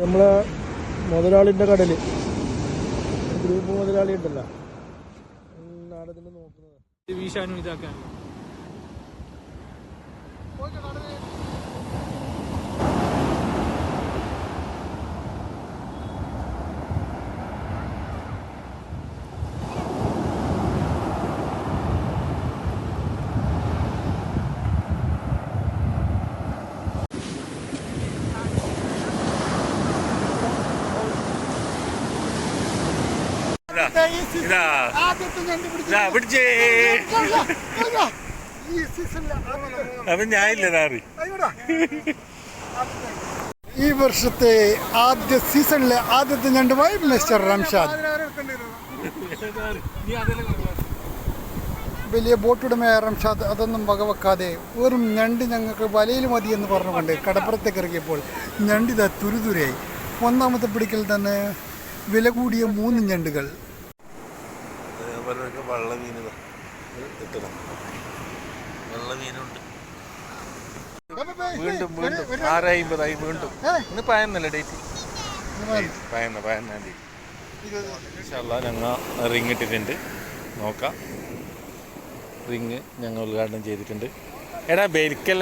നമ്മളെ മുതലാളിന്റെ കടൽ. ഗ്രൂപ്പ് മുതലാളി ഉണ്ടല്ലോ. നാടകത്തിൽ നോക്കുന്നത്. വീശാനും ഇതാക്കാൻ ഇതാ പിടിച്ചേ ഞാനില്ല ഈ വർഷത്തെ ആദ്യ സീസണിലെ ആദ്യത്തെ ഞണ്ടുമായി മിസ്റ്റർ റംഷാദ് വലിയ ബോട്ടുടമയായ റംഷാദ് അതൊന്നും വകവെക്കാതെ വെറും ഞണ്ട് ഞങ്ങൾക്ക് വലയിൽ മതി എന്ന് പറഞ്ഞുകൊണ്ട് കടപ്പുറത്തേക്ക് ഇറങ്ങിയപ്പോൾ ഞണ്ടിത തുരുതുരയായി. ഒന്നാമത്തെ പിടിക്കൽ തന്നെ വില കൂടിയ മൂന്ന് ഞണ്ടുകൾ. വള്ള മീൻ കിട്ടണം. വെള്ള മീനുണ്ട്. വീണ്ടും വീണ്ടും. ആറമ്പതായി വീണ്ടും. ഇന്ന് പയന്നല്ല ഡേറ്റ്? പയന്ന. പയന്നാം തീയതി. ഇൻഷാല്ലാ ഞങ്ങൾ റിങ് ഇട്ടിട്ടുണ്ട്. നോക്കാം. റിങ് ഞങ്ങൾ ഉദ്ഘാടനം ചെയ്തിട്ടുണ്ട്. എടാ ബെരിക്കൽ